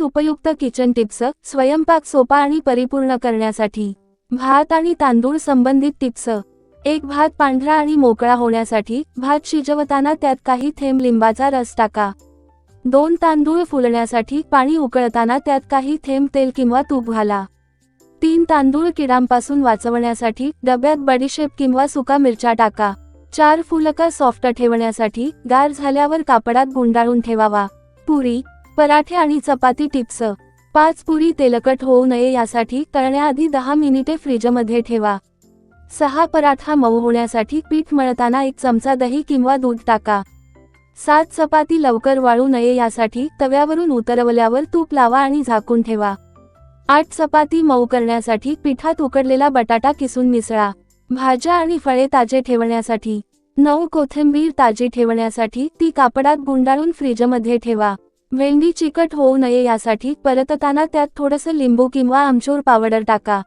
उपयुक्त kitchen tips स्वयंपाक सोपा आणि परिपूर्ण करण्यासाठी भात आणि तांदूळ संबंधित टिप्स एक भात पांढरा आणि मोकळा होण्यासाठी भात शिजवताना त्यात काही थेंब लिंबाचा रस टाका. दोन तांदूळ फुलण्यासाठी पाणी उकळताना त्यात काही थेंब तेल किंवा तूप घाला. तीन तांदूळ किडांपासून वाचवण्यासाठी डब्यात बडीशेप किंवा सुका मिरच्या टाका. चार फुलका सॉफ्ट ठेवण्यासाठी गार झाल्यावर कापडात गुंडाळून ठेवावा. पुरी पराठे आणि चपाती टिप्स. पाच पुरी तेलकट होऊ नये यासाठी तळण्याआधी दहा मिनिटे फ्रीजमध्ये ठेवा. सहा पराठा मऊ होण्यासाठी पीठ मळताना एक चमचा दही किंवा दूध टाका. सात चपाती लवकर वाळू नये यासाठी तव्यावरून उतरवल्यावर तूप लावा आणि झाकून ठेवा. आठ चपाती मऊ करण्यासाठी पिठात उकडलेला बटाटा किसून मिसळा. भाज्या आणि फळे ताजे ठेवण्यासाठी. नऊ कोथिंबीर ताजी ठेवण्यासाठी ती कापडात गुंडाळून फ्रीजमध्ये ठेवा. भेंडी चिकट होऊ नये यासाठी परतताना त्यात थोडंसं लिंबू किंवा आमचूर पावडर टाका.